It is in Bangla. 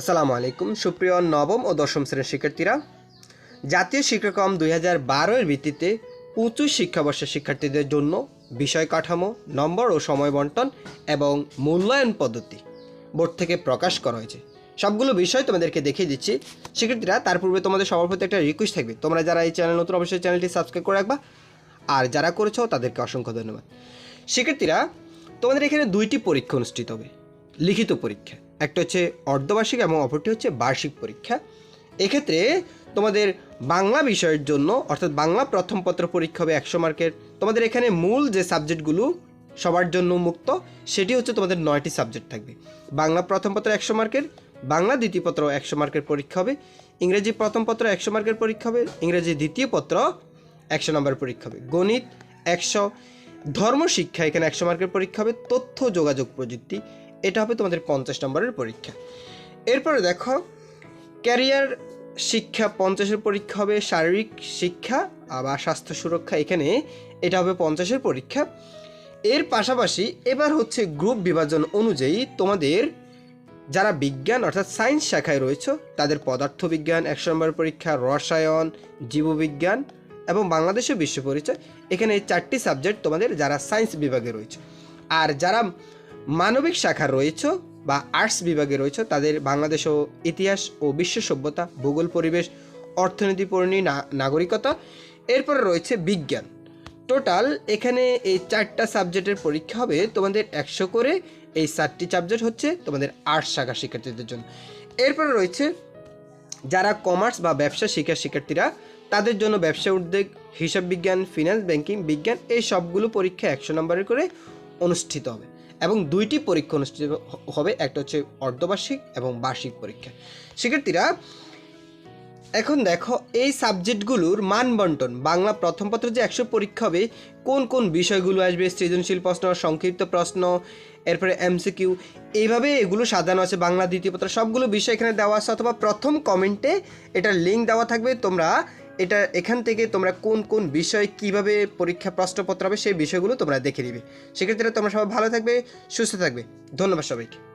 আসসালামু আলাইকুম, সুপ্রিয় নবম ও দশম শ্রেণির শিক্ষার্থীরা। জাতীয় শিক্ষাক্রম দুই হাজার বারোয়ের ভিত্তিতে উঁচু শিক্ষাবর্ষের শিক্ষার্থীদের জন্য বিষয় কাঠামো, নম্বর ও সময় বন্টন এবং মূল্যায়ন পদ্ধতি বোর্ড থেকে প্রকাশ করা হয়েছে। সবগুলো বিষয় তোমাদেরকে দেখিয়ে দিচ্ছি। শিক্ষার্থীরা, তার পূর্বে তোমাদের সবার প্রতি একটা রিকোয়েস্ট থাকবে। তোমরা যারা এই চ্যানেল নতুন, অবশ্যই চ্যানেলটি সাবস্ক্রাইব করে রাখবা। আর যারা করেছ, তাদেরকে অসংখ্য ধন্যবাদ। শিক্ষার্থীরা, তোমাদের এখানে দুইটি পরীক্ষা অনুষ্ঠিত হবে। লিখিত পরীক্ষা। একটা হচ্ছে অর্ধবার্ষিক এবং অপরটি হচ্ছে বার্ষিক পরীক্ষা। এক্ষেত্রে তোমাদের বাংলা বিষয়ের জন্য, অর্থাৎ বাংলা প্রথম পত্র পরীক্ষা হবে একশো মার্কের। তোমাদের এখানে মূল যে সাবজেক্টগুলো সবার জন্য মুক্ত, সেটি হচ্ছে তোমাদের নয়টি সাবজেক্ট থাকবে। বাংলা প্রথম পত্র একশো মার্কের, বাংলা দ্বিতীয় পত্র একশো মার্কের পরীক্ষা হবে, ইংরেজি প্রথম পত্র একশো মার্কের পরীক্ষা হবে, ইংরেজি দ্বিতীয় পত্র একশো নম্বর পরীক্ষা হবে। গণিত একশো ধর্ম শিক্ষা এখানে একশো মার্কের পরীক্ষা হবে, তথ্য যোগাযোগ প্রযুক্তি এটা হবে তোমাদের পঞ্চাশ নম্বরের পরীক্ষা। এরপরে দেখো, ক্যারিয়ার শিক্ষা পঞ্চাশের পরীক্ষা হবে, শারীরিক শিক্ষা বা স্বাস্থ্য সুরক্ষা এখানে এটা হবে পঞ্চাশের পরীক্ষা। এর পাশাপাশি এবার হচ্ছে গ্রুপ বিভাজন অনুযায়ী তোমাদের যারা বিজ্ঞান অর্থাৎ সায়েন্স শাখায় রয়েছে, তাদের পদার্থবিজ্ঞান একশো নম্বর পরীক্ষা, রসায়ন, জীববিজ্ঞান এবং বাংলাদেশের বিশ্ব পরিচয়, এখানে এই চারটি সাবজেক্ট তোমাদের যারা সায়েন্স বিভাগে রয়েছে। আর যারা মানবিক শাখা রয়েছে বা আর্টস বিভাগে রয়েছে, তাদের বাংলাদেশ ও ইতিহাস ও বিশ্ব সভ্যতা, ভূগোল, পরিবেশ, অর্থনীতি, পরিণী নাগরিকতা, এরপরে রয়েছে বিজ্ঞান। টোটাল এখানে এই চারটা সাবজেক্টের পরীক্ষা হবে। তোমাদের একশো করে এই চারটি সাবজেক্ট হচ্ছে তোমাদের আর্টস শাখা শিক্ষার্থীদের জন্য। এরপরে রয়েছে যারা কমার্স বা ব্যবসা শিক্ষার শিক্ষার্থীরা, তাদের জন্য ব্যবসা উদ্যোগ, হিসাব বিজ্ঞান ফিনান্স ব্যাংকিং বিজ্ঞান, এই সবগুলো পরীক্ষা একশো নম্বরের করে অনুষ্ঠিত হবে। এবং দুইটি পরীক্ষা অনুষ্ঠিত হবে, একটা হচ্ছে অর্ধবার্ষিক এবং বার্ষিক পরীক্ষা। শিক্ষার্থীরা, এখন দেখো এই সাবজেক্টগুলোর মান বন্টন। বাংলা প্রথম পত্র যে একশো পরীক্ষা হবে, কোন কোন বিষয়গুলো আসবে? সৃজনশীল প্রশ্ন, সংক্ষিপ্ত প্রশ্ন, এরপরে এমসিকিউ, এইভাবে এগুলো সাজানো আছে বাংলা দ্বিতীয় পত্র। সবগুলো বিষয় এখানে দেওয়া আছে, অথবা প্রথম কমেন্টে এটার লিঙ্ক দেওয়া থাকবে। তোমরা এটা এখান থেকে তোমরা কোন কোন বিষয়ে কীভাবে পরীক্ষা প্রশ্নপত্র হবে সেই বিষয়গুলো তোমরা দেখে নিবে। সেক্ষেত্রে তোমরা সবাই ভালো থাকবে, সুস্থ থাকবে। ধন্যবাদ সবাইকে।